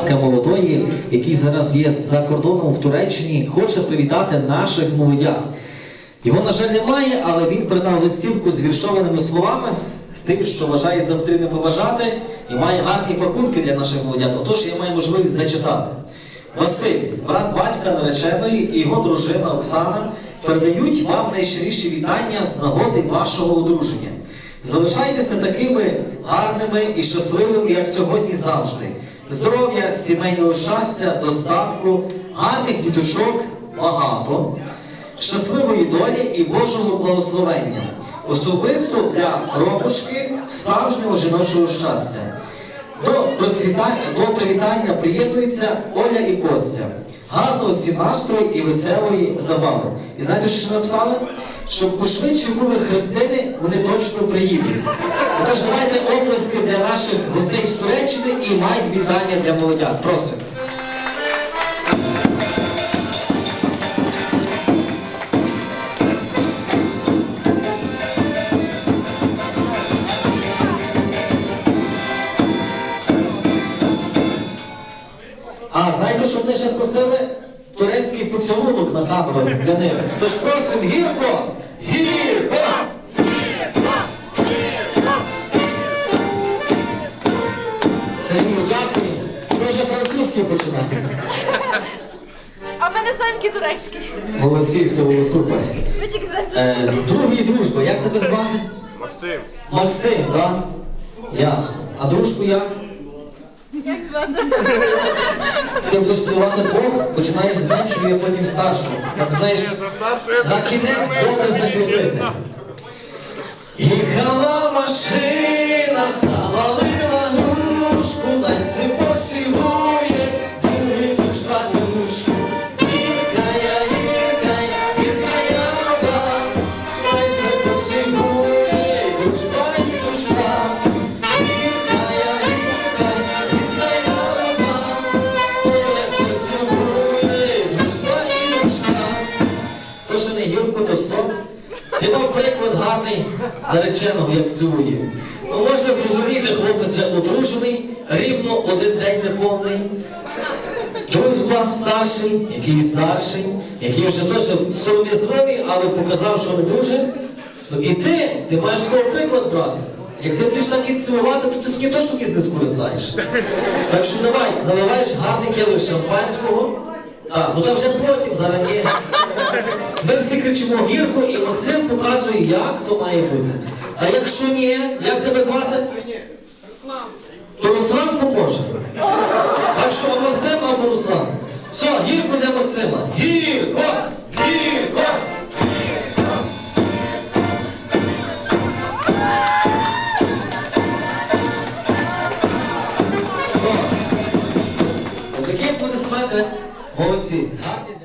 татка молодої, який зараз є за кордоном в Туреччині, хоче привітати наших молодят. Його, на жаль, немає, але він передав листівку з віршованими словами, з тим, що вважає за потрібне поважати, і має гарні пакунки для наших молодят. Отож, я маю можливість зачитати. Василь, брат батька нареченої і його дружина Оксана передають вам найщиріші вітання з нагоди вашого одруження. Залишайтеся такими гарними і щасливими, як сьогодні завжди. Здоров'я, сімейного щастя, достатку, гарних діточок багато, щасливої долі і Божого благословення. Особисто для ромушки справжнього жіночого щастя. До, до привітання приєднуються Оля і Костя. Гарного всім настрою і веселої забави. І знаєте, що написали? Щоб пошвидше були хрестини, вони точно приїдуть. Отож, давайте оплески для наших гостей з Туреччини і мають вітання для молодят. Просимо. А знаєте, що вони ще просили? Турецький поцілунок на камеру для них. Тож просимо гірко! Починається. А ми не знаємо, який турецький. Молодці, все було супер. Ми тільки знаємо. Е, другий дружба, як тебе звати? Максим, Максим, так? Ясно. А дружку як? Як звати? Ти будеш цілувати Бог, починаєш з меншої, а потім старшою. Так знаєш, на кінець добре закрутити. Їхала машина, завалила грушку, Лесі поцілує, другий дружба дружку. Гіркая, гіркай, гіркая вода, Лесі поцілує, дружба і дружба. Приклад гарний нареченого, як цілує. Ну, можна зрозуміти, хлопець одружений, рівно один день неповний. Дружба старший, який старший, який вже теж сором'язливий, але показав, що не дуже. Ну і ти, ти маєш з того приклад брати. Як ти будеш так і цілувати, то ти сьогодні точно бізнес користаєш. Так що давай, наливаєш гарний келих шампанського. А, ну та вже потім, зараз ні. Ми всі кричимо гірко, і Максим показує, як то має бути. А якщо ні, як тебе звати? То Руслан поможе. Так що або Максим, або Руслан. Все, гірко для Максима. Гірко! Гірко! О, Такі аплодисменти. Молодці. Гарні.